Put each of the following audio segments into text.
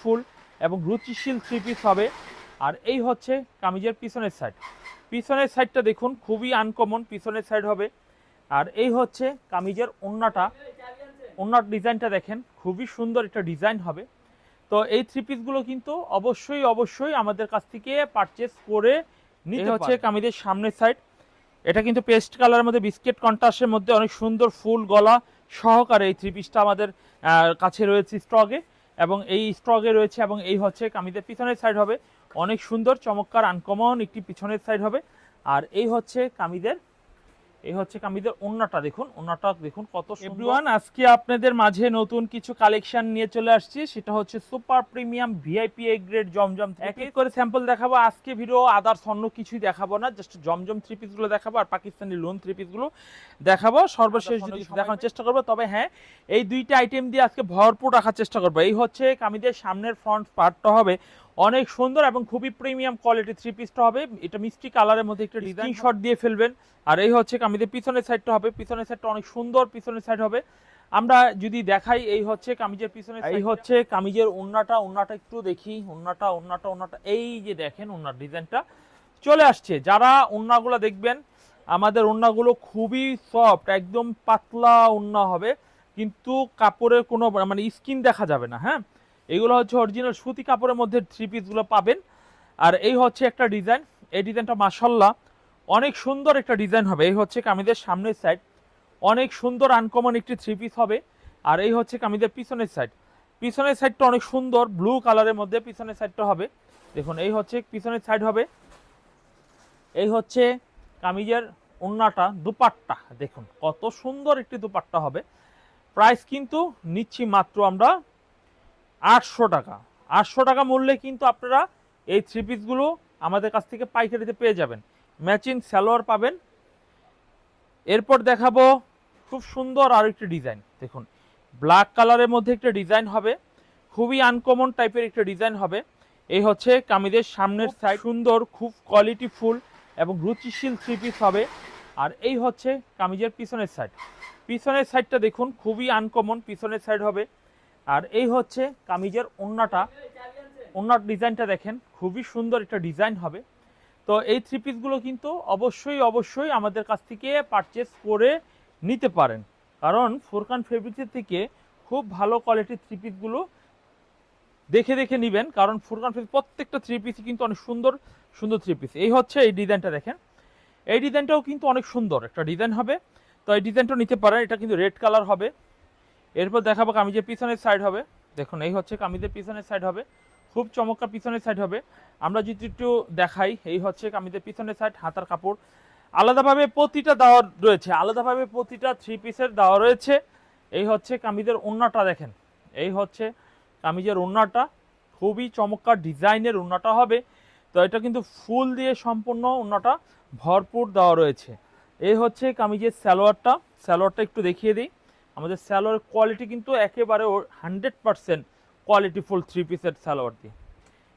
ফুল এবং রুচিশীল three piece হবে। আর এই হচ্ছে কামিজের পিছনের সাইড পিছনের সাইডটা দেখুন খুবই আনকমন পিছনের সাইড হবে। আর এই হচ্ছে কামিজের ওন্নাটা। ওন্নার ডিজাইনটা দেখেন খুবই সুন্দর একটা ডিজাইন হবে। তো এই থ্রি পিসগুলো কিন্তু অবশ্যই অবশ্যই আমাদের কাছ থেকে পারচেস করে নিতে হচ্ছে কামিজের সামনের সাইড এটা কিন্তু পেস্ট কালারের মধ্যে বিস্কিট কন্ট্রাস্টের মধ্যে অনেক সুন্দর ফুল গলা সহকারে এই থ্রি পিসটা আমাদের কাছে রয়েছে স্টকে এবং এই স্ট্রগে রয়েছে এবং এই হচ্ছে কামিজের পিছনের সাইড হবে। অনেক সুন্দর, চমৎকার আনকমন একটি পিছনের সাইড হবে। আর এই হচ্ছে কামিজের এই হচ্ছে কামিজের ওন্নাটা দেখুন ওন্নাটা দেখুন কত এভরিওয়ান আজকে আপনাদের মাঝে নতুন কিছু কালেকশন নিয়ে চলে আসছি সেটা হচ্ছে super premium VIP A grade জমজম এক এক করে স্যাম্পল দেখাবো আজকে ভিডিও আদার্স অন্য কিছুই দেখাবো না জাস্ট জমজম থ্রি পিসগুলো দেখাবো আর পাকিস্তানি লোন থ্রি পিসগুলো দেখাবো। সর্বশেষ যদি দেখানোর চেষ্টা করব তবে হ্যাঁ এই দুইটা আইটেম দিয়ে আজকে ভরপুর রাখার চেষ্টা করব। এই হচ্ছে কামিদের সামনের ফ্রন্ট পার্টটা হবে অনেক সুন্দর এবং খুবই প্রিমিয়াম কোয়ালিটি থ্রি পিসটা হবে। এটা মিষ্টি কালারের মধ্যে একটা ডিজাইন শট দিয়ে ফেলবেন। আর এই হচ্ছে কামিজের পিছনের সাইডটা হবে। পিছনের সাইডটা অনেক সুন্দর পিছনের সাইড হবে। আমরা যদি দেখাই এই হচ্ছে কামিজের পিছনে এই হচ্ছে কামিজের ওন্নাটা ওন্নাটা একটু দেখি। ওন্নাটা ওন্নাটা ওন্নাটা এই যে দেখেন ওন্নার ডিজাইনটা। চলে আসছে। যারা ওন্নাগুলো দেখবেন আমাদের ওন্নাগুলো খুবই সফট একদম পাতলা ওন্না হবে। কিন্তু কাপড়ের কোনো মানে স্কিন দেখা যাবে না হ্যাঁ? এগুলো হচ্ছে অরিজিনাল সুতি কাপড়ের মধ্যে থ্রি পিসগুলো পাবেন। আর এই হচ্ছে একটা ডিজাইন এই ডিজাইনটা মাসাল্লাহ অনেক সুন্দর একটা ডিজাইন হবে। এই হচ্ছে কামিজের সামনের সাইড অনেক সুন্দর আনকমন একটি থ্রি পিস হবে। আর এই হচ্ছে কামিজের পিছনের সাইড পিছনের সাইডটা অনেক সুন্দর ব্লু কালারের মধ্যে পিছনের সাইডটা হবে। দেখুন, এই হচ্ছে পিছনের সাইড হবে। এই হচ্ছে কামিজের ওন্নাটা দুপাট্টা। দেখুন, কত সুন্দর একটি দুপাট্টা হবে। প্রাইস কিন্তু নিচ্ছি মাত্র আমরা আটশো টাকা। আটশো টাকা মূল্যে কিন্তু আপনারা এই থ্রি পিসগুলো আমাদের কাছ থেকে পাইকারিতে পেয়ে যাবেন। ম্যাচিং সালোয়ার পাবেন। এরপর দেখাবো খুব সুন্দর আর একটি ডিজাইন দেখুন ব্ল্যাক কালারের মধ্যে একটা ডিজাইন হবে। খুবই আনকমন টাইপের একটা ডিজাইন হবে। এই হচ্ছে কামিজের সামনের সাইড সুন্দর খুব কোয়ালিটি ফুল এবং রুচিশীল থ্রি পিস হবে। আর এই হচ্ছে কামিজের পিছনের সাইড পিছনের সাইডটা দেখুন খুবই আনকমন পিছনের সাইড হবে। আর এই হচ্ছে কামিজের ওন্নাটা। ওন্নার ডিজাইনটা দেখেন, খুবই সুন্দর একটা ডিজাইন হবে। তো এই থ্রি পিসগুলো কিন্তু অবশ্যই অবশ্যই আমাদের কাছ থেকে পারচেস করে নিতে পারেন। কারণ ফোরকান ফেব্রিক্সের থেকে খুব ভালো কোয়ালিটির থ্রি পিসগুলো দেখে দেখে নেবেন। কারণ ফোরকান ফেব্রিক প্রত্যেকটা থ্রি পিসই কিন্তু অনেক সুন্দর সুন্দর থ্রি পিস এই হচ্ছে এই ডিজাইনটা দেখেন। এই ডিজাইনটাও কিন্তু অনেক সুন্দর একটা ডিজাইন হবে। তো এই ডিজাইনটাও নিতে পারেন, এটা কিন্তু রেড কালার হবে। এরপর দেখাবো কামিজের পিছনের সাইড হবে। দেখুন, এই হচ্ছে কামিজের পিছনের সাইড হবে। খুব চমৎকার পিছনের সাইড হবে। আমরা যদি একটু দেখাই, এই হচ্ছে কামিজের পিছনের সাইড হাতার কাপড়। আলাদাভাবে প্রতিটা দেওয়া রয়েছে, আলাদাভাবে প্রতিটা থ্রি পিসের দেওয়া রয়েছে। এই হচ্ছে কামিজের ওন্নাটা দেখেন। এই হচ্ছে কামিজের ওন্নাটা খুবই চমৎকার ডিজাইনের ওন্নাটা হবে। তো এটা কিন্তু ফুল দিয়ে সম্পূর্ণ ওন্নাটা ভরপুর দেওয়া রয়েছে। এই হচ্ছে কামিজের স্যালোয়ারটা স্যালোয়ারটা একটু দেখিয়ে দিই। আমাদের স্যালোয়ার কোয়ালিটি কিন্তু একেবারে ওর hundred percent quality full three পিসের স্যালোয়ার দিয়ে।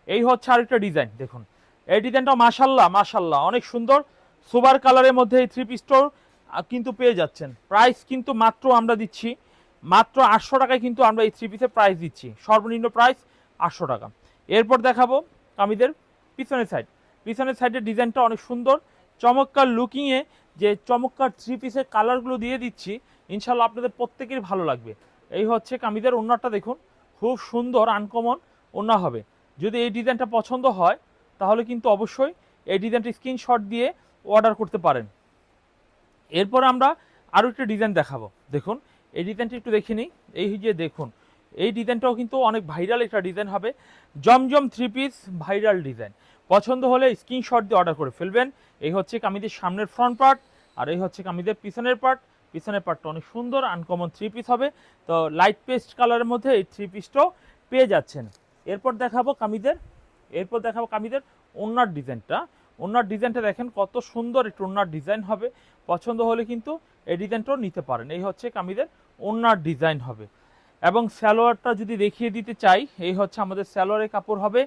এই হচ্ছে আরেকটা ডিজাইন দেখুন। এই ডিজাইনটা মাশাল্লাহ মাশাল্লাহ। অনেক সুন্দর। সুপার কালারের মধ্যে এই থ্রি পিসটাও কিন্তু পেয়ে যাচ্ছেন। প্রাইস কিন্তু মাত্র আমরা দিচ্ছি, মাত্র আটশো টাকায় কিন্তু আমরা এই থ্রি পিসের প্রাইস দিচ্ছি। সর্বনিম্ন প্রাইস আটশো টাকা। এরপর দেখাবো কামিদের পিছনের সাইড পিছনের সাইডের ডিজাইনটা অনেক সুন্দর। চমৎকার লুকিংয়ে যে চমৎকার থ্রি পিসের কালারগুলো দিয়ে দিচ্ছি ইনশাল্লাহ আপনাদের প্রত্যেকেরই ভালো লাগবে। এই হচ্ছে কামিদের ওনারটা দেখুন, খুব সুন্দর আনকমন ওনা হবে। যদি এই ডিজাইনটা পছন্দ হয়, তাহলে কিন্তু অবশ্যই এই ডিজাইনটা স্ক্রিনশট দিয়ে অর্ডার করতে পারেন। এরপর আমরা আরও একটা ডিজাইন দেখাবো। দেখুন, এই ডিজাইনটা একটু দেখে নিই। এই যে দেখুন, এই ডিজাইনটাও কিন্তু অনেক ভাইরাল একটা ডিজাইন হবে। জমজম থ্রি পিস ভাইরাল ডিজাইন। পছন্দ হলে স্ক্রিনশট দিয়ে অর্ডার করে ফেলবেন। এই হচ্ছে কামিদের সামনের ফ্রন্ট পার্ট আর এই হচ্ছে কামিদের পিছনের পার্ট পিছনের পার্টটা অনেক সুন্দর আনকমন থ্রি পিস হবে। তো লাইট পেস্ট কালারের মধ্যে এই থ্রি পিসটাও পেয়ে যাচ্ছেন। এরপর দেখাবো কামিদের, এরপর দেখাবো কামিদের ওনার ডিজাইনটা। ওনার ডিজাইনটা দেখেন কত সুন্দর একটু ওনার ডিজাইন হবে। পছন্দ হলে কিন্তু এই ডিজাইনটাও নিতে পারেন। এই হচ্ছে কামিদের ওনার ডিজাইন হবে। এবং স্যালোয়ারটা যদি দেখিয়ে দিতে চাই, এই হচ্ছে আমাদের স্যালোয়ারের কাপড় হবে।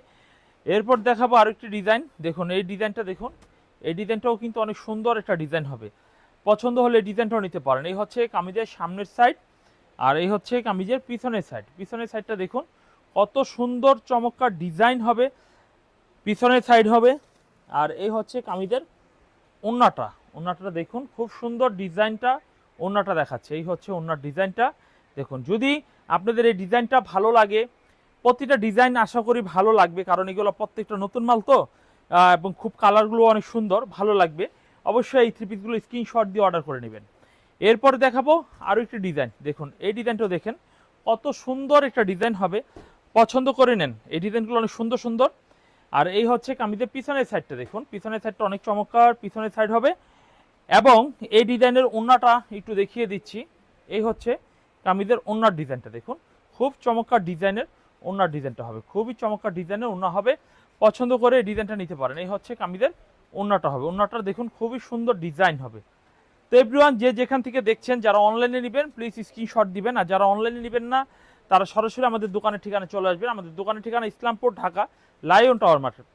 এরপর দেখাবো আরেকটি ডিজাইন। দেখুন, এই ডিজাইনটা দেখুন। এই ডিজাইনটাও কিন্তু অনেক সুন্দর একটা ডিজাইন হবে। পছন্দ হলে ডিজাইনটাও নিতে পারেন। এই হচ্ছে কামিজের সামনের সাইড আর এই হচ্ছে কামিজের পিছনের সাইড পিছনের সাইডটা দেখুন, কত সুন্দর চমৎকার ডিজাইন হবে। পিছনের সাইড হবে আর এই হচ্ছে কামিজের ওন্নাটা ওন্নাটা দেখুন, খুব সুন্দর ডিজাইনটা ওন্নাটা দেখাচ্ছে। এই হচ্ছে ওন্নার ডিজাইনটা। দেখুন, যদি আপনাদের এই ডিজাইনটা ভালো লাগে, প্রতিটা ডিজাইন আশা করি ভালো লাগবে, কারণ এগুলো প্রত্যেকটা নতুন মাল তো এবং খুব কালারগুলো অনেক সুন্দর, ভালো লাগবে। অবশ্যই এই থ্রি পিসগুলো স্ক্রিনশট দিয়ে অর্ডার করে নেবেন। এরপর দেখাবো আরও একটি ডিজাইন দেখুন, এই ডিজাইনটাও দেখেন, কত সুন্দর একটা ডিজাইন হবে। পছন্দ করে নেন, এই ডিজাইনগুলো অনেক সুন্দর সুন্দর। আর এই হচ্ছে কামিজের পিছনের সাইডটা দেখুন, পিছনের সাইডটা অনেক চমৎকার, পিছনের সাইড হবে। এবং এই ডিজাইনের ওন্নাটা একটু দেখিয়ে দিচ্ছি। এই হচ্ছে কামিজের ওন্নার ডিজাইনটা দেখুন, খুব চমৎকার ডিজাইনের ওন্নার ডিজাইনটা হবে। খুবই চমৎকার ডিজাইনের ওন্না হবে। পছন্দ করে ডিজাইনটা নিতে পারেন। এই হচ্ছে কামিজের ওন্নাটা হবে। ওন্নাটা দেখুন, খুবই সুন্দর ডিজাইন হবে। তো এভরিওয়ান যে যেখান থেকে দেখছেন, যারা অনলাইনে নেবেন প্লিজ স্ক্রিনশট দিবেন। আর যারা অনলাইনে নেবেন না, তারা সরাসরি আমাদের দোকানের ঠিকানা চলে আসবেন। আমাদের দোকানের ঠিকানা Islampur Dhaka Lion Tower market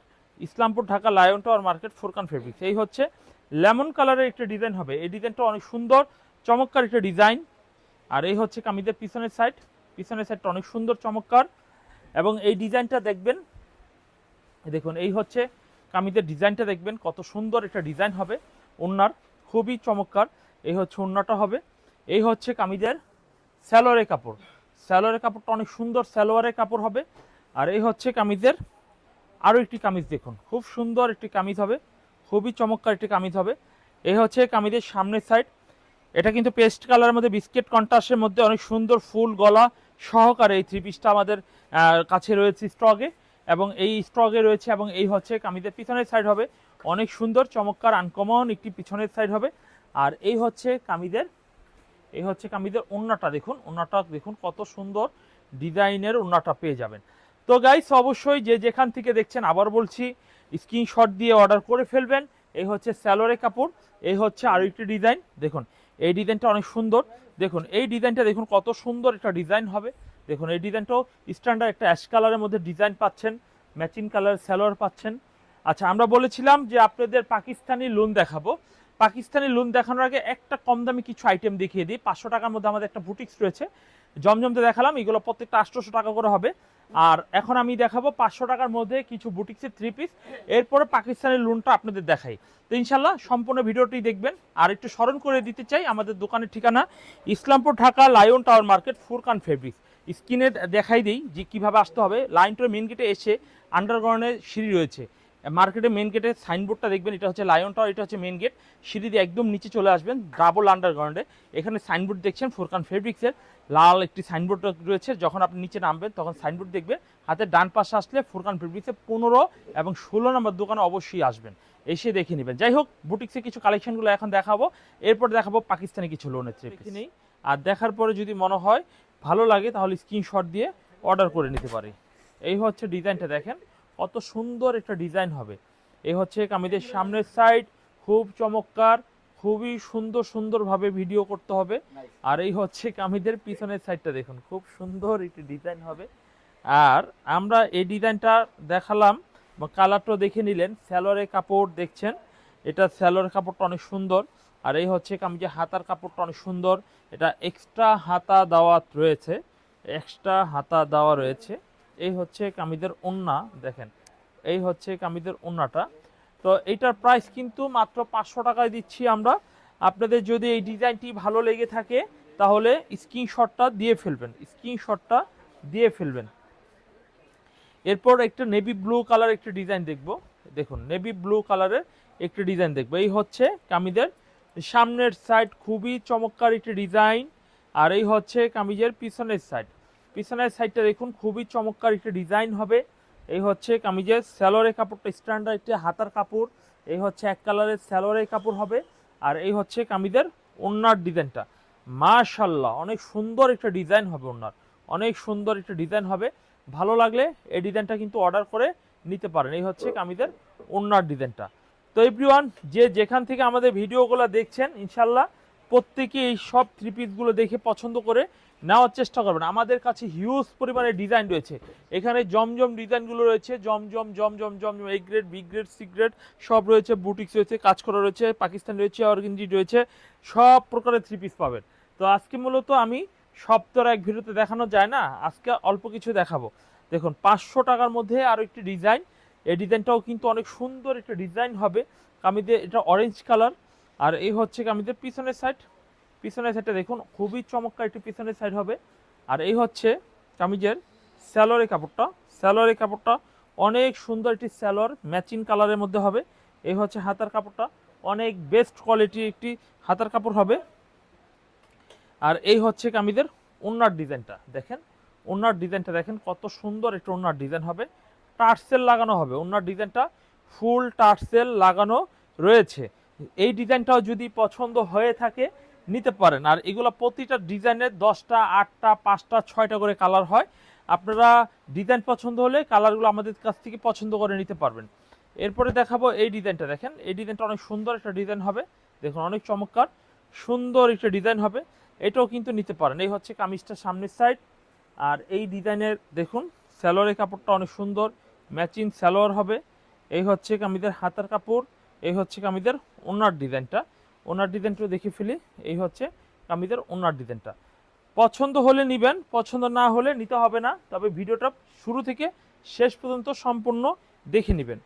Islampur Dhaka Lion Tower market Forkan fabrics এই হচ্ছে লেমন কালারের একটা ডিজাইন হবে। এই ডিজাইনটা অনেক সুন্দর, চমৎকার একটা ডিজাইন আর এই হচ্ছে কামিজের পিছনের সাইড পিছনের সাইডটা অনেক সুন্দর, চমৎকার। এবং এই ডিজাইনটা দেখবেন, দেখুন, এই হচ্ছে কামিজের ডিজাইনটা দেখবেন কত সুন্দর একটা ডিজাইন হবে। ওন্নার খুবই চমৎকার। এই হচ্ছে ওন্নাটা হবে। এই হচ্ছে কামিজের স্যালোয়ারের কাপড়। স্যালোয়ারের কাপড়টা অনেক সুন্দর স্যালোয়ারের কাপড় হবে। আর এই হচ্ছে কামিজের আরও একটি কামিজ দেখুন। খুব সুন্দর একটি কামিজ হবে। খুবই চমৎকার একটি কামিজ হবে। এই হচ্ছে কামিজের সামনের সাইড। এটা কিন্তু পেস্ট কালারের মধ্যে, বিস্কিট কন্ট্রাস্টের মধ্যে অনেক সুন্দর ফুল গলা সহকারে এই থ্রি পিসটা আমাদের কাছে রয়েছে স্টকে। এবং এই স্টকে রয়েছে এবং এই হচ্ছে কামিজের পিছনের সাইড হবে। অনেক সুন্দর, চমৎকার আনকমন একটি পিছনের সাইড হবে। আর এই হচ্ছে কামিজের, এই হচ্ছে কামিজের ওন্নাটা দেখুন ওন্নাটা দেখুন কত সুন্দর ডিজাইনের ওন্নাটা পেয়ে যাবেন। তো গাইস অবশ্যই যে যেখান থেকে দেখছেন আবার বলছি স্ক্রিনশট দিয়ে অর্ডার করে ফেলবেন। এই হচ্ছে স্যালোরে কাপড়, এই হচ্ছে আরও একটি ডিজাইন দেখুন, এই ডিজাইনটা অনেক সুন্দর। দেখুন, এই ডিজাইনটা দেখুন কত সুন্দর একটা ডিজাইন হবে। দেখুন, এই ডিজাইনটাও স্ট্যান্ডার্ড একটা অ্যাশ কালারের মধ্যে ডিজাইন পাচ্ছেন ম্যাচিং কালার স্যালোয়ার পাচ্ছেন। আচ্ছা আমরা বলেছিলাম যে আপনাদের পাকিস্তানি লোন দেখাবো। পাকিস্তানি লোন দেখানোর আগে একটা কম দামি কিছু আইটেম দেখিয়ে দিই। পাঁচশো টাকার মধ্যে আমাদের একটা বুটিক্স রয়েছে। জমজমতে দেখালাম, এগুলো প্রত্যেকটা আটশোশো টাকা করে হবে। আর এখন আমি দেখাবো পাঁচশো টাকার মধ্যে কিছু বুটিক্সের থ্রি পিস এরপরে পাকিস্তানের লোনটা আপনাদের দেখাই। তো ইনশাল্লাহ সম্পূর্ণ ভিডিওটি দেখবেন। আর একটু স্মরণ করে দিতে চাই, আমাদের দোকানের ঠিকানা Islampur Dhaka Lion Tower market, Furkan fabrics স্ক্রিনে দেখাই দিই যে কীভাবে আসতে হবে। লাইন মেন গেটে এসে আন্ডারগ্রাউন্ডের সিঁড়ি রয়েছে। মার্কেটে মেন গেটের সাইনবোর্ডটা দেখবেন এটা হচ্ছে লায়ন টাওয়ার এটা হচ্ছে মেন গেট সিঁড়ি দিয়ে একদম নিচে চলে আসবেন ডাবল আন্ডারগ্রাউন্ডে এখানে সাইনবোর্ড দেখছেন ফুরকান ফেব্রিক্সের লাল একটি সাইনবোর্ড রয়েছে। যখন আপনি নিচে নামবেন তখন সাইনবোর্ড দেখবেন হাতে ডান পাশে আসলে ফুরকান ফেব্রিক্সে পনেরো এবং ষোলো নম্বর দোকানে অবশ্যই আসবেন। এসে দেখে নেবেন। যাই হোক বুটিক্সে কিছু কালেকশনগুলো এখন দেখাবো। এরপর দেখাবো পাকিস্তানি কিছু লোনের দেখে নেই। আর দেখার পরে যদি মনে হয় ভালো লাগে তাহলে স্ক্রিনশট দিয়ে অর্ডার করে নিতে পারি। এই হচ্ছে ডিজাইনটা দেখেন কত সুন্দর একটা ডিজাইন হবে। এই হচ্ছে কামিজের সামনের সাইড খুব চমৎকার খুবই সুন্দর সুন্দরভাবে ভিডিও করতে হবে। আর এই হচ্ছে কামিজের পিছনের সাইডটা দেখুন খুব সুন্দর একটি ডিজাইন হবে। আর আমরা এই ডিজাইনটা দেখালাম বা কালারটাও দেখে নিলেন স্যালোয়ারের কাপড় দেখছেন? এটা স্যালোয়ারের কাপড়টা অনেক সুন্দর। আর এই হচ্ছে কামিজের হাতার কাপড়টা অনেক সুন্দর, এটা এক্সট্রা হাতা দেওয়া রয়েছে এক্সট্রা হাতা দেওয়া রয়েছে। এই হচ্ছে কামিদের ওন্না, দেখেন, এই হচ্ছে কামিদের ওন্নাটা। তো এইটার প্রাইস কিন্তু মাত্র পাঁচশো টাকায় দিচ্ছি আমরা। আপনাদের যদি এই ডিজাইনটি ভালো লেগে থাকে, তাহলে স্ক্রিনশটটা দিয়ে ফেলবেন স্ক্রিনশটটা দিয়ে ফেলবেন। এরপর একটা নেভি ব্লু কালার একটি ডিজাইন দেখব। দেখুন নেভি ব্লু কালারের একটি ডিজাইন দেখব। এই হচ্ছে কামিজের সামনের সাইড খুবই চমৎকার একটি ডিজাইন আর এই হচ্ছে কামিজের পিছনের সাইড পিছনের সাইডটা দেখুন, খুবই চমৎকার একটি ডিজাইন হবে। এই হচ্ছে কামিজের স্যালোয়ারের কাপড়টা স্ট্যান্ডার্ড একটি হাতার কাপড়। এই হচ্ছে এক কালারের স্যালোয়ারের কাপড় হবে, আর এই হচ্ছে কামিজের ওন্নার ডিজাইনটা মাশাল্লাহ অনেক সুন্দর একটা ডিজাইন হবে ওনার অনেক সুন্দর একটা ডিজাইন হবে। ভালো লাগলে এই ডিজাইনটা কিন্তু অর্ডার করে নিতে পারেন। এই হচ্ছে কামিজের ওনার ডিজাইনটা তো এভরিওয়ান যে যেখান থেকে আমাদের ভিডিওগুলো দেখছেন ইনশাল্লাহ প্রত্যেকে এই সব থ্রি পিসগুলো দেখে পছন্দ করে নেওয়ার চেষ্টা করবেন। আমাদের কাছে হিউজ পরিমাণে ডিজাইন রয়েছে। এখানে জমজম ডিজাইনগুলো রয়েছে। জমজম জমজম জমজম এই grade B grade C grade সব রয়েছে। বুটিক্স রয়েছে কাজ করা রয়েছে পাকিস্তান রয়েছে অর্গেঞ্জি রয়েছে, সব প্রকারের থ্রি পিস পাবেন। তো আজকে মূলত আমি সব তো এক ভিডিওতে দেখানো যায় না, আজকে অল্প কিছু দেখাবো। দেখুন, পাঁচশো টাকার মধ্যে আরও একটি ডিজাইন এই ডিজাইনটাও কিন্তু অনেক সুন্দর একটা ডিজাইন হবে। কামিজের এটা অরেঞ্জ কালার আর এই হচ্ছে কামিজের পিছনের সাইড পিছনের সাইডটা দেখুন, খুবই চমৎকার একটি পিছনের সাইড হবে। আর এই হচ্ছে কামিজের স্যালোয়ারের কাপড়টা। স্যালোয়ারের কাপড়টা অনেক সুন্দর একটি স্যালোয়ার ম্যাচিং কালারের মধ্যে হবে। এই হচ্ছে হাতার কাপড়টা, অনেক বেস্ট কোয়ালিটির একটি হাতার কাপড় হবে। আর এই হচ্ছে কামিজের ওনার ডিজাইনটা, দেখেন। ওনার ডিজাইনটা দেখেন, কত সুন্দর একটা ওনার ডিজাইন হবে। টার্সেল লাগানো হবে। ওনার ডিজাইনটা ফুল টার্সেল লাগানো রয়েছে। এই ডিজাইনটাও যদি পছন্দ হয়ে থাকে, নিতে পারেন। আর এগুলো প্রতিটা ডিজাইনের দশটা, আটটা, পাঁচটা, ছয়টা করে কালার হয়। আপনারা ডিজাইন পছন্দ হলে কালারগুলো আমাদের কাছ থেকে পছন্দ করে নিতে পারবেন। এরপরে দেখাবো এই ডিজাইনটা। দেখেন, এই ডিজাইনটা অনেক সুন্দর একটা ডিজাইন হবে। দেখুন, অনেক চমৎকার, সুন্দর একটা ডিজাইন হবে। এটাও কিন্তু নিতে পারেন। এই হচ্ছে কামিজটা সামনের সাইড। আর এই ডিজাইনের, দেখুন স্যালোয়ারের কাপড়টা অনেক সুন্দর। ম্যাচিং স্যালোয়ার হবে। এই হচ্ছে কামিদের হাতার কাপড়, এই হচ্ছে কামিদের ওনার ডিজাইনটা। ওনার ডিজাইনটা দেখে ফেলি, এই হচ্ছে কামিজের ওনার ডিজাইনটা। পছন্দ হলে নিবেন, পছন্দ না হলে নিতে হবে না, তবে ভিডিওটা শুরু থেকে শেষ পর্যন্ত সম্পূর্ণ দেখে নেবেন।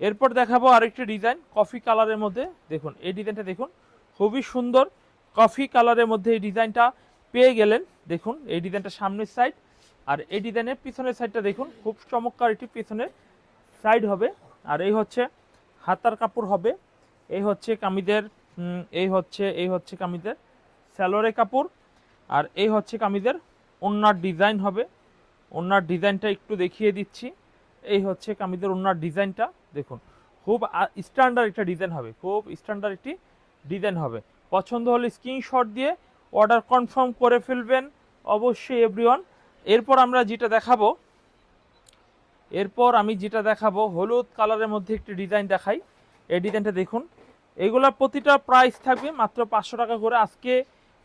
এরপর দেখাবো আরেকটি ডিজাইন, কফি কালারের মধ্যে। দেখুন, এই ডিজাইনটা দেখুন, খুবই সুন্দর, কফি কালারের মধ্যে এই ডিজাইনটা পেয়ে গেলেন। দেখুন, এই ডিজাইনটা সামনের সাইড আর এই ডিজাইনের পিছনের সাইডটা দেখুন, খুব চমৎকার একটি পিছনের সাইড হবে। আর এই হচ্ছে হাতার কাপড় হবে। এই হচ্ছে কামিদের এই হচ্ছে এই হচ্ছে কামিদের স্যালোরে কাপড়। আর এই হচ্ছে কামিদের ওনার ডিজাইন হবে। ওনার ডিজাইনটা একটু দেখিয়ে দিচ্ছি। এই হচ্ছে কামিদের ওনার ডিজাইনটা, দেখুন। খুব স্ট্যান্ডার্ড একটা ডিজাইন হবে। খুব স্ট্যান্ডার্ড একটি ডিজাইন হবে। পছন্দ হলে স্ক্রিনশট দিয়ে অর্ডার কনফার্ম করে ফেলবেন। অবশ্যই এভরিওয়ান এরপর আমরা যেটা দেখাবো, এরপর আমি যেটা দেখাবো, হলুদ কালারের মধ্যে একটি ডিজাইন দেখাই। এই ডিজাইনটা দেখুন এগুলোর প্রতিটা প্রাইস থাকবে মাত্র পাঁচশো টাকা করে। আজকে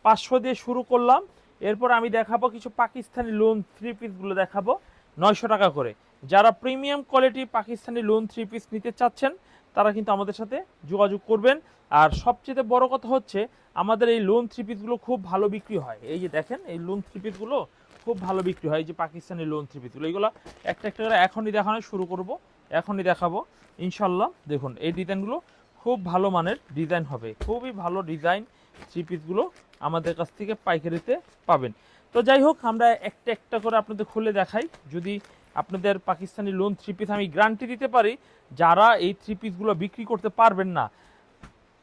পাঁচশো দিয়ে শুরু করলাম। এরপর আমি দেখাবো কিছু পাকিস্তানি লোন থ্রি পিসগুলো দেখাবো নয়শো টাকা করে। যারা premium quality Pakistani lawn three piece নিতে চাচ্ছেন, তারা কিন্তু আমাদের সাথে যোগাযোগ করবেন। আর সবচেয়ে বড় কথা হচ্ছে, আমাদের এই লোন থ্রি পিসগুলো খুব ভালো বিক্রি হয়। এই যে দেখেন, এই লোন থ্রি পিসগুলো খুব ভালো বিক্রি হয় যে পাকিস্তানি লোন থ্রি পিসগুলো এইগুলো একটা একটা করে এখনই দেখানো শুরু করব, এখনই দেখাবো। ইনশাল্লাহ দেখুন, এই ডিজাইনগুলো খুব ভালো মানের ডিজাইন হবে। খুবই ভালো ডিজাইন থ্রি পিসগুলো আমাদের কাছ থেকে পাইকারিতে পাবেন। তো যাই হোক, আমরা একটা একটা করে আপনাদের খুলে দেখাই। যদি আপনাদের পাকিস্তানি লোন থ্রি পিস আমি গ্যারান্টি দিতে পারি, যারা এই থ্রি পিসগুলো বিক্রি করতে পারবেন না,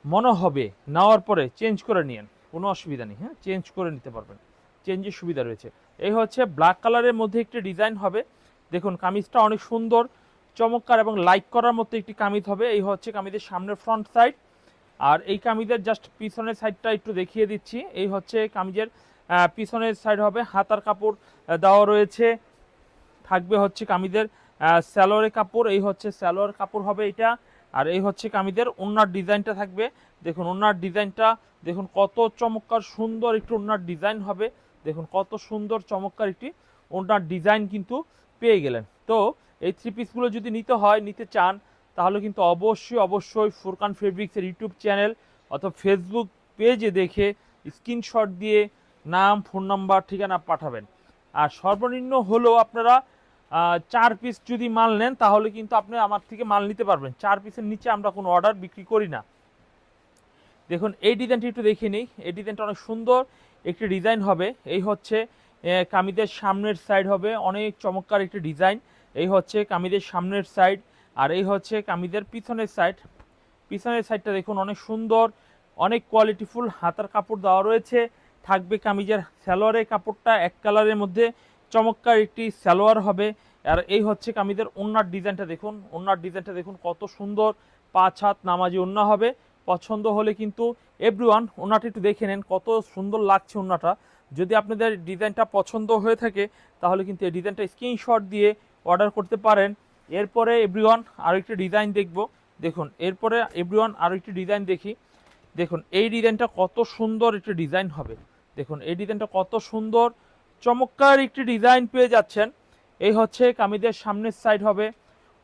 মনে হবে, নেওয়ার পরে চেঞ্জ করে নিয়েন। কোনো অসুবিধা নেই হ্যাঁ? চেঞ্জ করে নিতে পারবেন। চেঞ্জের সুবিধা রয়েছে। এই হচ্ছে ব্ল্যাক কালারের মধ্যে একটি ডিজাইন হবে। দেখুন, কামিজটা অনেক সুন্দর, চমৎকার এবং লাইক করার মতো একটি কামিজ হবে। এই হচ্ছে কামিজের সামনের ফ্রন্ট সাইড আর এই কামিজের জাস্ট পিছনের সাইডটা একটু দেখিয়ে দিচ্ছি। এই হচ্ছে কামিজের পিছনের সাইড হবে। হাতার কাপড় দেওয়া রয়েছে। থাকবে হচ্ছে কামিজের স্যালোয়ারের কাপড়। এই হচ্ছে স্যালোয়ার কাপড় হবে এটা। আর এই হচ্ছে কামিজের ওনার ডিজাইনটা থাকবে। দেখুন ওনার ডিজাইনটা, দেখুন, কত চমৎকার সুন্দর একটু ওনার ডিজাইন হবে। দেখুন, কত সুন্দর, চমৎকার একটি ওনার ডিজাইন কিন্তু পেয়ে গেলেন। তো এই থ্রি পিসগুলো যদি নিতে হয়, নিতে চান, তাহলে কিন্তু অবশ্যই অবশ্যই ফুরকান ফেব্রিক্সের ইউটিউব চ্যানেল অথবা ফেসবুক পেজে দেখে স্ক্রিনশট দিয়ে নাম ফোন নাম্বার ঠিকানা পাঠাবেন। আর সর্বনিম্ন হলেও আপনারা চার পিস যদি মাল নেন, তাহলে কিন্তু আপনি আমার থেকে মাল নিতে পারবেন। চার পিসের নিচে আমরা কোনো অর্ডার বিক্রি করি না। দেখুন, এই ডিজাইনটি একটু দেখে নিই। এই ডিজাইনটা অনেক সুন্দর একটি ডিজাইন হবে। এই হচ্ছে আহ, কামিজের সামনের সাইড হবে। অনেক চমৎকার একটি ডিজাইন। এই হচ্ছে কামিজের সামনের সাইড আর এই হচ্ছে কামিজের পিছনের সাইড পিছনের সাইডটা দেখুন অনেক সুন্দর অনেক কোয়ালিটিফুল হাতার কাপড় দেওয়া রয়েছে। থাকবে কামিজের সালোয়ারের কাপড়টা এক কালারের মধ্যে। চমৎকার একটি সালোয়ার হবে। আর এই হচ্ছে কামিজের ওনার ডিজাইনটা দেখুন। ওনার ডিজাইনটা দেখুন কত সুন্দর। পাঁচ হাত নামাজি ওন্না হবে। পছন্দ হলে কিন্তু এভরিওয়ান ওনাটা একটু দেখে নেন, কত সুন্দর লাগছে ওনাটা। যদি আপনাদের ডিজাইনটা পছন্দ হয়ে থাকে, তাহলে কিন্তু এই ডিজাইনটা স্ক্রিনশট দিয়ে অর্ডার করতে পারেন। এরপরে এভরিওয়ান আরও একটি ডিজাইন দেখব। দেখুন, এরপরে এভরিওয়ান আরও একটি ডিজাইন দেখি। দেখুন, এই ডিজাইনটা কত সুন্দর একটি ডিজাইন হবে। দেখুন, এই ডিজাইনটা কত সুন্দর, চমৎকার একটি ডিজাইন পেয়ে যাচ্ছেন। এই হচ্ছে কামিজের সামনের সাইড হবে।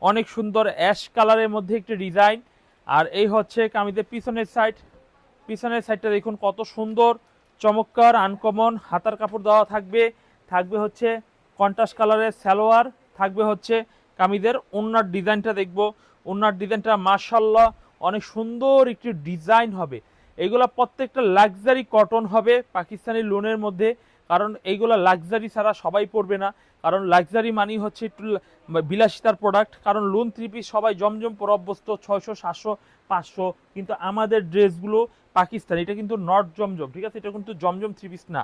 অনেক সুন্দর অ্যাশ কালারের মধ্যে একটি ডিজাইন আর এই হচ্ছে কামিজের পিছনের সাইড পিছনের সাইডটা দেখুন কত সুন্দর, চমৎকার আনকমন হাতার কাপড় দেওয়া থাকবে। থাকবে হচ্ছে কন্ট্রাস্ট কালারের সালোয়ার, থাকবে হচ্ছে কামিজের ওনার ডিজাইনটা দেখব। ওনার ডিজাইনটা মাশাল্লাহ অনেক সুন্দর একটি ডিজাইন হবে। এইগুলা প্রত্যেকটা লাক্সারি কটন হবে, পাকিস্তানি লোনের মধ্যে। কারণ এইগুলা লাক্সারি ছাড়া সবাই পরবে না। কারণ লাক্সারি মানি হচ্ছে একটু বিলাসিতার প্রোডাক্ট কারণ লোন থ্রি পিস সবাই জমজম পর অভ্যস্ত, ছয়শো, সাতশো, পাঁচশো। কিন্তু আমাদের ড্রেসগুলো পাকিস্তানি, এটা কিন্তু নট জমজম, ঠিক আছে? এটা কিন্তু জমজম থ্রি পিস না।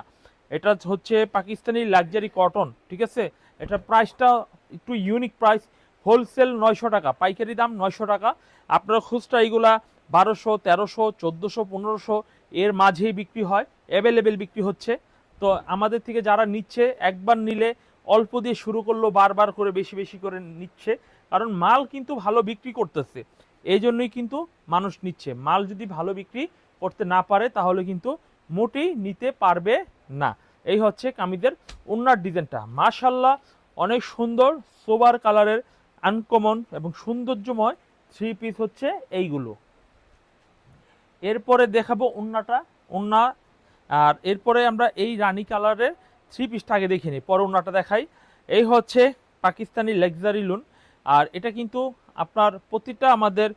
এটা হচ্ছে পাকিস্তানি লাক্সারি কটন ঠিক আছে? এটা প্রাইসটা একটু ইউনিক প্রাইস হোলসেল নয়শো টাকা, পাইকারি দাম নয়শো টাকা। আপনারা খুচরা এইগুলা বারোশো, তেরোশো, চোদ্দোশো, পনেরোশো, এর মাঝেই বিক্রি হয়। অ্যাভেলেবেল বিক্রি হচ্ছে। তো আমাদের থেকে যারা নিচ্ছে, একবার নিলে অল্প দিয়ে শুরু করল, বারবার করে বেশি বেশি করে নিচ্ছে। কারণ মাল কিন্তু ভালো বিক্রি করতেছে। এই জন্যই কিন্তু মানুষ নিচ্ছে। মাল যদি ভালো বিক্রি করতে না পারে, তাহলে কিন্তু মোটেই নিতে পারবে না। এই হচ্ছে কামিদের ওনার ডিজাইনটা। মাশাল্লাহ অনেক সুন্দর সোবার কালারের আনকমন এবং সৌন্দর্যময় থ্রি পিস হচ্ছে এইগুলো। এরপরে দেখাবো ওন্নাটা। ওন্না আর এরপরে আমরা এই রানী কালারের থ্রি পিসটা আগে দেখে নিই পরে ওন্নাটা দেখাই। এই হচ্ছে পাকিস্তানি লাক্সারি লুন আর এটা কিন্তু আপনার প্রতিটা আমাদের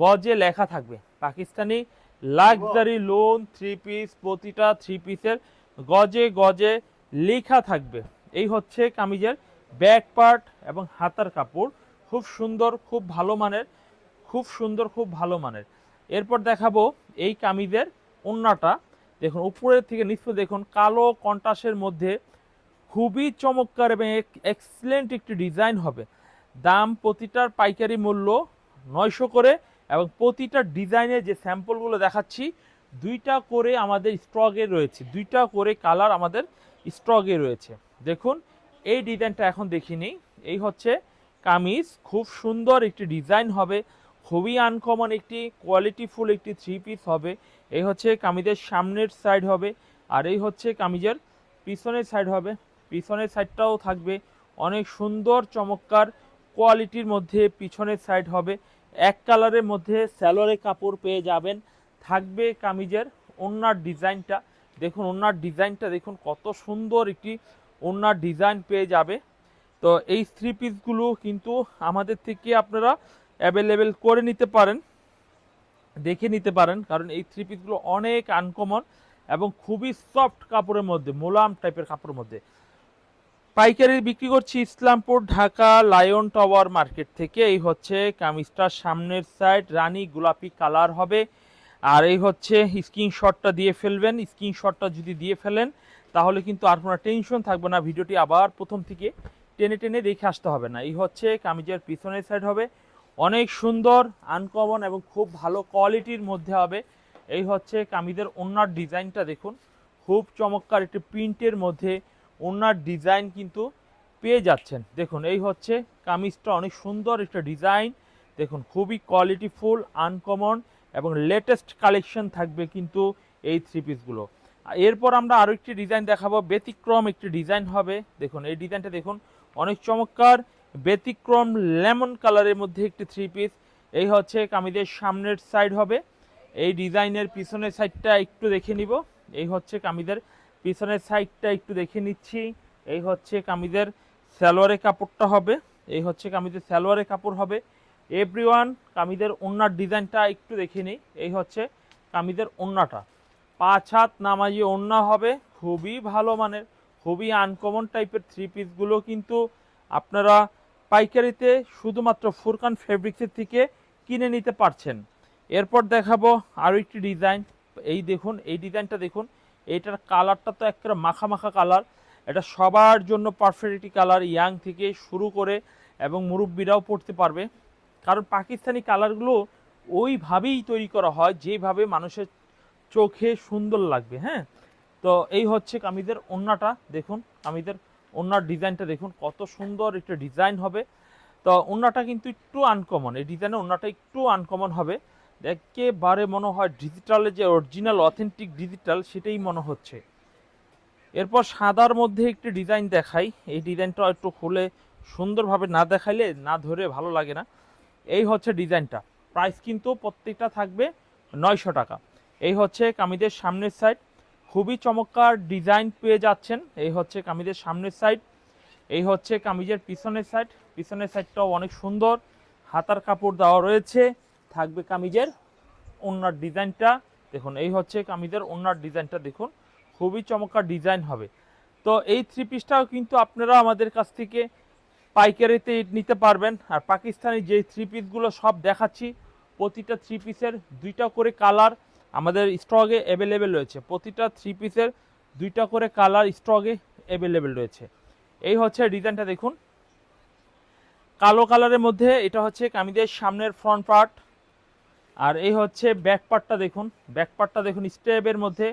গজে লেখা থাকবে। Pakistani luxury lawn three piece প্রতিটা থ্রি পিসের গজে গজে লেখা থাকবে। এই হচ্ছে কামিজের ব্যাক পার্ট এবং হাতার কাপড়। খুব সুন্দর, খুব ভালো মানের, খুব সুন্দর, খুব ভালো মানের। এরপর দেখাবো এই কামিজের ওন্নাটা। দেখুন, উপরের থেকে নিচ দেখুন, কালো কন্টাসের মধ্যে খুবই চমৎকার এবং এক্সিলেন্ট একটি ডিজাইন হবে। দাম প্রতিটার পাইকারি মূল্য নয়শো করে এবং প্রতিটা ডিজাইনের যে স্যাম্পলগুলো দেখাচ্ছি, দুইটা করে আমাদের স্টকে রয়েছে। দুইটা করে কালার আমাদের স্টকে রয়েছে। দেখুন, এই ডিজাইনটা এখন দেখিনি। এই হচ্ছে কামিজ। খুব সুন্দর একটি ডিজাইন হবে। খুবই আনকমন একটি কোয়ালিটিফুল একটি থ্রি পিস হবে। এই হচ্ছে কামিজের সামনের সাইড হবে, আর এই হচ্ছে কামিজের পিছনের সাইড হবে। পিছনের সাইডটাও থাকবে, অনেক সুন্দর, চমৎকার কোয়ালিটির মধ্যে পিছনের সাইড হবে। এক কালারের মধ্যে স্যালোয়ারের কাপড় পেয়ে যাবেন। থাকবে কামিজের ওনার ডিজাইনটা দেখুন ওনার ডিজাইনটা দেখুন, কত সুন্দর একটি ওনার ডিজাইন পেয়ে যাবে। তো এই থ্রি পিসগুলো কিন্তু আমাদের থেকে আপনারা অ্যাভেলেবেল করে নিতে পারেন, দেখে নিতে পারেন, কারণ এই থ্রি পিসগুলো অনেক আনকমন এবং খুবই সফট কাপড়ের মধ্যে, মোলাম টাইপের কাপড়ের মধ্যে। পাইকারি বিক্রি করছি Islampur, Dhaka, lion tower market থেকে। এই হচ্ছে কামিজটার সামনের সাইড রানী গোলাপি কালার হবে। আর এই হচ্ছে স্ক্রিনশটটা দিয়ে ফেলবেন। স্ক্রিনশটটা যদি দিয়ে ফেলেন, তাহলে কিন্তু আর কোনো টেনশন থাকবে না। ভিডিওটি আবার প্রথম থেকে টেনে টেনে দেখে আসতে হবে না। এই হচ্ছে কামিজের পিছনের সাইড হবে। অনেক সুন্দর আনকমন এবং খুব ভালো কোয়ালিটির মধ্যে হবে। এই হচ্ছে কামিজের ওনার ডিজাইনটা দেখুন। খুব চমৎকার একটি প্রিন্টের মধ্যে ওনার ডিজাইন কিন্তু পেয়ে যাচ্ছেন। দেখুন, এই হচ্ছে কামিজটা অনেক সুন্দর একটা ডিজাইন। দেখুন, খুবই কোয়ালিটিফুল আনকমন এবং লেটেস্ট কালেকশন থাকবে কিন্তু এই থ্রি পিসগুলো এরপর আমরা আরও একটি ডিজাইন দেখাবো। ব্যতিক্রম একটি ডিজাইন হবে। দেখুন, এই ডিজাইনটা দেখুন, অনেক চমৎকার। ব্যতিক্রম লেমন কালারের মধ্যে একটি থ্রি পিস এই হচ্ছে কামিজের সামনের সাইড হবে। এই ডিজাইনের পিছনের সাইডটা একটু দেখে নিব। এই হচ্ছে কামিজের পিছনের সাইডটা একটু দেখে নিচ্ছি। এই হচ্ছে কামিজের সালোয়ারের কাপড়টা হবে। এই হচ্ছে কামিজের সালোয়ারের কাপড় হবে। এভরিওয়ান কামিজের ওন্নার ডিজাইনটা একটু দেখে নিই। এই হচ্ছে কামিজের ওন্নাটা। পাঁচ হাত নামাজি ওন্না হবে। খুবই ভালো মানের, খুবই আনকমন টাইপের থ্রি পিসগুলো কিন্তু আপনারা পাইকারিতে শুধুমাত্র ফুরকান ফেব্রিক্সের থেকে কিনে নিতে পারছেন। এরপর দেখাবো আরও একটি ডিজাইন। এই দেখুন, এই ডিজাইনটা দেখুন। এইটার কালারটা তো একটা মাখা মাখা কালার। এটা সবার জন্য পারফেক্টটি কালার, ইয়াং থেকে শুরু করে এবং মুরব্বীরাও পড়তে পারবে। কারণ পাকিস্তানি কালারগুলো ওইভাবেই তৈরি করা হয়, যেভাবে মানুষের চোখে সুন্দর লাগবে হ্যাঁ? তো এই হচ্ছে কামিদের ওন্নাটা। দেখুন কামিদের ওন্নার ডিজাইনটা দেখুন, কত সুন্দর একটা ডিজাইন হবে। তো ওন্নাটা কিন্তু একটু আনকমন এই ডিজাইনে ওন্নাটা একটু আনকমন হবে। একেবারে মনে হয় ডিজিটালে যে অরিজিনাল অথেন্টিক ডিজিটাল সেটাই মনে হচ্ছে। এরপর সাদার মধ্যে একটি ডিজাইন দেখাই। এই ডিজাইনটা একটু খুলে সুন্দরভাবে না দেখাইলে, না ধরে ভালো লাগে না। এই হচ্ছে ডিজাইনটা। প্রাইস কিন্তু প্রত্যেকটা থাকবে নয়শো টাকা। এই হচ্ছে কামিজের সামনের সাইড খুবই চমৎকার ডিজাইন পেয়ে যাচ্ছেন। এই হচ্ছে কামিজের সামনের সাইড এই হচ্ছে কামিজের পিছনের সাইড পিছনের সাইডটাও অনেক সুন্দর। হাতার কাপড় দেওয়া রয়েছে। থাকবে কামিজের ওনার ডিজাইনটা। দেখুন, এই হচ্ছে কামিজের ওনার ডিজাইনটা দেখুন। খুবই চমৎকার ডিজাইন হবে। তো এই থ্রি পিসটাও কিন্তু আপনারা আমাদের কাছ থেকে পাইকারিতে নিতে পারবেন। আর পাকিস্তানি যে থ্রি পিসগুলো সব দেখাচ্ছি, প্রতিটা থ্রি পিসের দুইটা করে কালার আমাদের স্টকে অ্যাভেলেবেল রয়েছে। প্রতিটা থ্রি পিসের দুইটা করে কালার স্টকে অ্যাভেলেবেল রয়েছে। এই হচ্ছে ডিজাইনটা দেখুন। কালো কালারের মধ্যে এটা হচ্ছে কামিজের সামনের ফ্রন্ট পার্ট আর এই হচ্ছে ব্যাক পার্টটা দেখুন। ব্যাক পার্টটা দেখুন স্টেপের মধ্যে।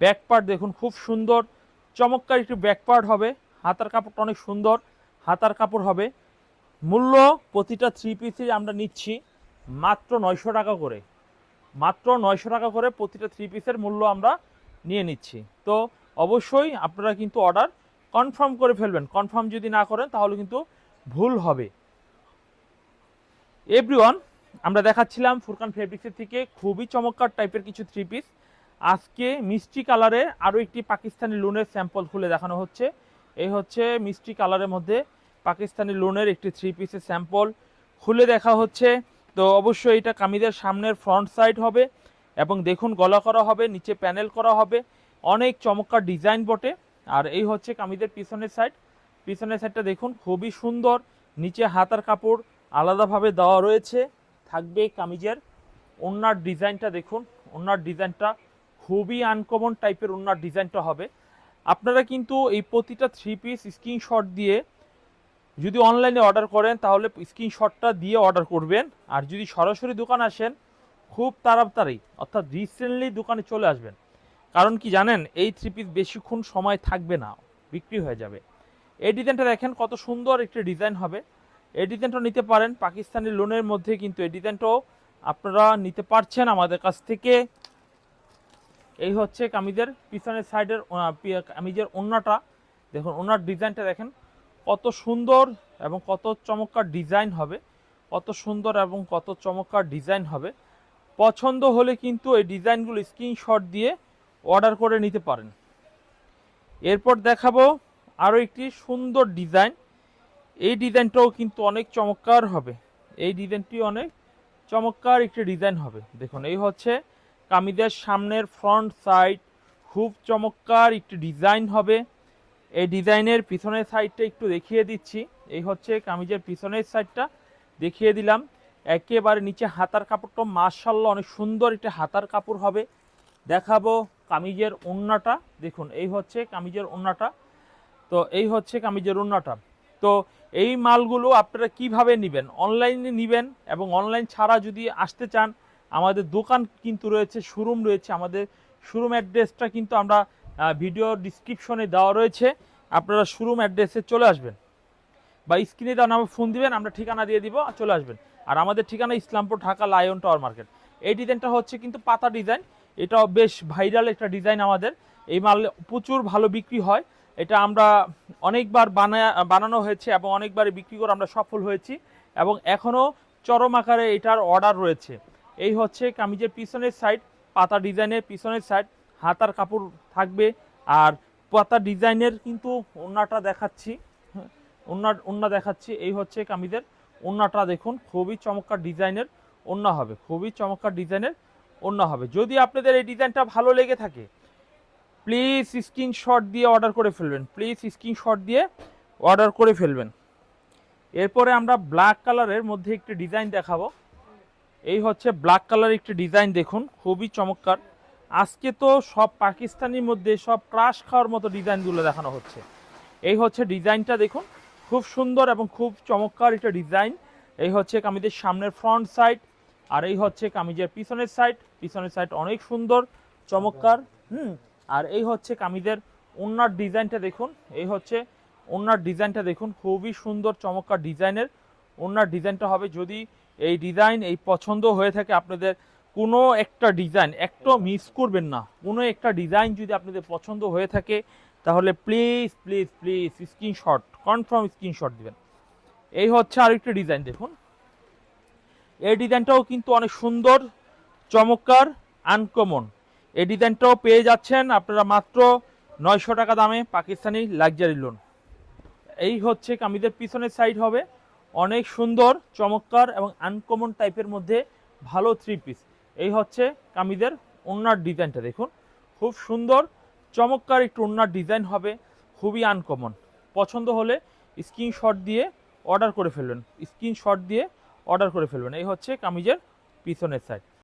ব্যাক পার্ট দেখুন খুব সুন্দর। চমৎকার একটু ব্যাক পার্ট হবে। হাতার কাপড়টা অনেক সুন্দর। হাতার কাপড় হবে। মূল্য প্রতিটা থ্রি পিসে আমরা নিচ্ছি মাত্র নয়শো টাকা করে। মাত্র নয়শো টাকা করে প্রতিটা থ্রি পিসের মূল্য আমরা নিয়ে নিচ্ছি। তো অবশ্যই আপনারা কিন্তু অর্ডার কনফার্ম করে ফেলবেন। কনফার্ম যদি না করেন, তাহলে কিন্তু ভুল হবে। এভরিওয়ান আমরা দেখাচ্ছিলাম ফুরকান ফেব্রিক্সের থেকে খুবই চমৎকার টাইপের কিছু থ্রি পিস আজকে মিষ্টি কালারে আরও একটি পাকিস্তানি লোনের স্যাম্পল খুলে দেখানো হচ্ছে। এই হচ্ছে মিষ্টি কালারের মধ্যে পাকিস্তানি লোনের একটি থ্রি পিসের স্যাম্পল খুলে দেখা হচ্ছে তো অবশ্যই এটা কামিজের সামনের ফ্রন্ট সাইড হবে এবং দেখুন গলা করা হবে, নিচে প্যানেল করা হবে। অনেক চমৎকার ডিজাইন বটে। আর এই হচ্ছে কামিজের পিছনের সাইড পিছনের সাইডটা দেখুন, খুবই সুন্দর। নিচে হাতার কাপড় আলাদাভাবে দেওয়া রয়েছে। থাকবে কামিজের ওনার ডিজাইনটা দেখুন। ওনার ডিজাইনটা খুবই আনকমন টাইপের ওনার ডিজাইনটা হবে। আপনারা কিন্তু এই প্রতিটা থ্রি পিস স্ক্রিনশট দিয়ে যদি অনলাইনে অর্ডার করেন, তাহলে স্ক্রিনশটটা দিয়ে অর্ডার করবেন। আর যদি সরাসরি দোকান আসেন, খুব তাড়াতাড়ি, অর্থাৎ রিসেন্টলি দোকানে চলে আসবেন। কারণ কি জানেন, এই থ্রি পিস বেশিক্ষণ সময় থাকবে না, বিক্রি হয়ে যাবে। এই ডিজাইনটা দেখেন কত সুন্দর একটি ডিজাইন হবে। এই ডিজাইনটা নিতে পারেন, পাকিস্তানি লোনের মধ্যে, কিন্তু এই ডিজাইনটাও আপনারা নিতে পারছেন আমাদের কাছ থেকে। এই হচ্ছে কামিজের পিছনের সাইডের কামিজের ওন্নাটা। দেখুন ওনার ডিজাইনটা দেখেন কত সুন্দর এবং কত চমৎকার ডিজাইন হবে, কত সুন্দর এবং কত চমৎকার ডিজাইন হবে। পছন্দ হলে কিন্তু এই ডিজাইনগুলো স্ক্রিনশট দিয়ে অর্ডার করে নিতে পারেন। এরপর দেখাবো আরও একটি সুন্দর ডিজাইন। এই ডিজাইনটাও কিন্তু অনেক চমৎকার হবে। এই ডিজাইনটি অনেক চমৎকার একটি ডিজাইন হবে। দেখুন, এই হচ্ছে কামিজের সামনের ফ্রন্ট সাইড। খুব চমৎকার একটি ডিজাইন হবে। এই ডিজাইনের পিছনের সাইডটা একটু দেখিয়ে দিচ্ছি। এই হচ্ছে কামিজের পিছনের সাইডটা দেখিয়ে দিলাম। একেবারে নিচে হাতার কাপড়টা মার্শাল্লাহ অনেক সুন্দর একটা হাতার কাপড় হবে। দেখাবো কামিজের ওন্নাটা। দেখুন, এই হচ্ছে কামিজের ওন্নাটা। তো এই হচ্ছে কামিজের ওন্নাটা। তো এই মালগুলো আপনারা কীভাবে নেবেন? অনলাইনে নেবেন এবং অনলাইন ছাড়া যদি আসতে চান, আমাদের দোকান কিন্তু রয়েছে, শোরুম রয়েছে। আমাদের শোরুম অ্যাড্রেসটা কিন্তু আমরা ভিডিও ডিসক্রিপশনে দেওয়া রয়েছে। আপনারা শোরুম অ্যাড্রেসে চলে আসবেন। বা স্ক্রিনে দেওয়া নামে ফোন দিবেন, আমরা ঠিকানা দিয়ে দিব, চলে আসবেন। আর আমাদের ঠিকানা Islampur Dhaka lion tower market. এই ডিজাইনটা হচ্ছে কিন্তু পাতা ডিজাইন। এটাও বেশ ভাইরাল একটা ডিজাইন আমাদের। এই মাল প্রচুর ভালো বিক্রি হয়। এটা আমরা অনেকবার বানায়, বানানো হয়েছে এবং অনেকবার বিক্রি করে আমরা সফল হয়েছি। এবং এখনও চরম আকারে এটার অর্ডার রয়েছে। এই হচ্ছে কামিজের পিছনের সাইড পাতা ডিজাইনের পিছনের সাইড হাতার কাপড় থাকবে। আর পাতা ডিজাইনের কিন্তু ওন্নাটা দেখাচ্ছি। ওন্না ওন্না দেখাচ্ছি। এই হচ্ছে কামিজের ওন্নাটা দেখুন। খুবই চমৎকার ডিজাইনের ওন্না হবে। খুবই চমৎকার ডিজাইনের ওন্না হবে। যদি আপনাদের এই ডিজাইনটা ভালো লেগে থাকে প্লিজ স্ক্রিনশট দিয়ে অর্ডার করে ফেলবেন। প্লিজ স্ক্রিনশট দিয়ে অর্ডার করে ফেলবেন। এরপরে আমরা ব্ল্যাক কালারের মধ্যে একটি ডিজাইন দেখাবো। এই হচ্ছে ব্ল্যাক কালার একটি ডিজাইন দেখুন। খুবই চমৎকার। আজকে তো সব পাকিস্তানির মধ্যে সব ক্রাশ খাওয়ার মতো ডিজাইনগুলো দেখানো হচ্ছে। এই হচ্ছে ডিজাইনটা দেখুন, খুব সুন্দর এবং খুব চমৎকার একটা ডিজাইন এই হচ্ছে কামিজের সামনের ফ্রন্ট সাইড আর এই হচ্ছে কামিজের পিছনের সাইড পিছনের সাইড অনেক সুন্দর, চমৎকার, হুম। আর এই হচ্ছে কামিজের ওনার ডিজাইনটা দেখুন, এই হচ্ছে ওনার ডিজাইনটা দেখুন, খুবই সুন্দর, চমৎকার ডিজাইনের ওনার ডিজাইনটা হবে যদি এই ডিজাইন এই পছন্দ হয়ে থাকে আপনাদের কোনো একটা ডিজাইন একটা মিস করবেন না। কোনো একটা ডিজাইন যদি আপনাদের পছন্দ হয়ে থাকে, তাহলে please please please screenshot confirm screenshot দিবেন। এই হচ্ছে আরেকটা ডিজাইন দেখুন। এই ডিজাইনটাও কিন্তু অনেক সুন্দর, চমৎকার আনকমন এই ডিজাইনটাও পেয়ে যাচ্ছেন আপনারা মাত্র নয়শো টাকা দামে পাকিস্তানি লাক্সারি লোন এই হচ্ছে কামিজের পিছনের সাইড হবে। অনেক সুন্দর, চমৎকার এবং আনকমন টাইপের মধ্যে ভালো থ্রি পিস এই হচ্ছে কামিজের ওনার ডিজাইনটা দেখুন। খুব সুন্দর, চমৎকার একটু ওনার ডিজাইন হবে, খুবই আনকমন পছন্দ হলে স্ক্রিনশট দিয়ে অর্ডার করে ফেলবেন স্ক্রিনশট দিয়ে অর্ডার করে ফেলবেন। এই হচ্ছে কামিজের পিছনের সাইড